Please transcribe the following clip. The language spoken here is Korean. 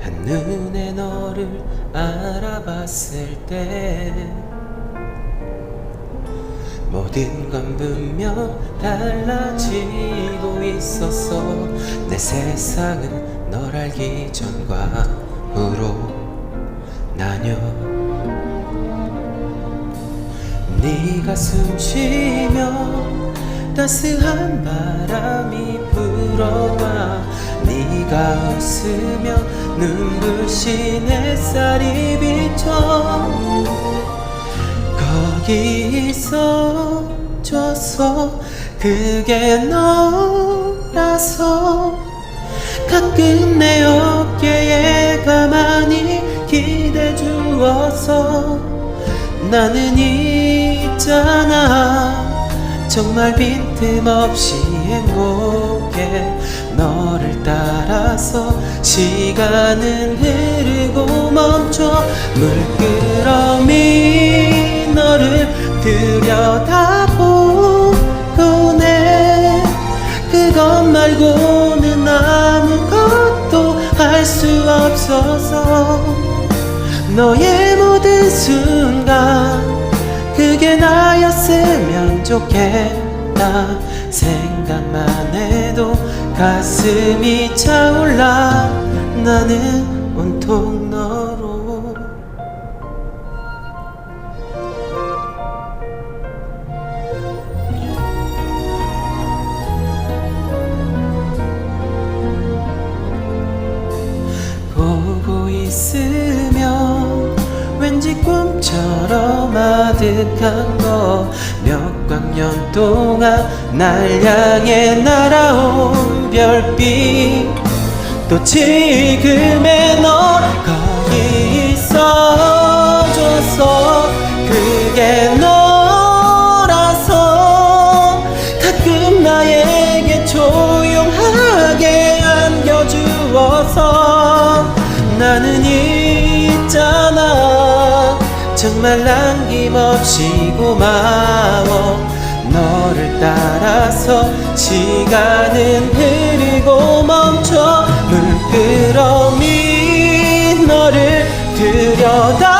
한눈에 너를 알아봤을 때 모든 건 분명 달라지고 있었어. 내 세상은 널 알기 전과 후로 나뉘어. 네가 숨쉬며 따스한 바람이 불어와 네가 웃으면 눈부신 햇살이 비쳐 거기 있어줘서 그게 너라서 가끔 내 어깨에 가만히 기대 주어서 나는 있잖아 정말 빈틈없이 행복해 너를 따라서 시간은 흐르고 멈춰 물끄러미 너를 들여다보고 내 그것 말고는 아무것도 할 수 없어서 너의 모든 순간 그게 나였으면 좋겠 다 생각만 해도 가슴이 차올라. 나는 온통 너로. 보고 있으면 왠지 꿈처럼 아득한 거. 몇 광년 동안 날 향해 날아온 별빛. 또 지금의 너 거기 있어줘서 그게 너라서 가끔 나에게 조용하게 안겨주어서 나는 정말 남김없이 고마워. 너를 따라서 시간은 흐르고 멈춰. 물끄러미 너를 들여다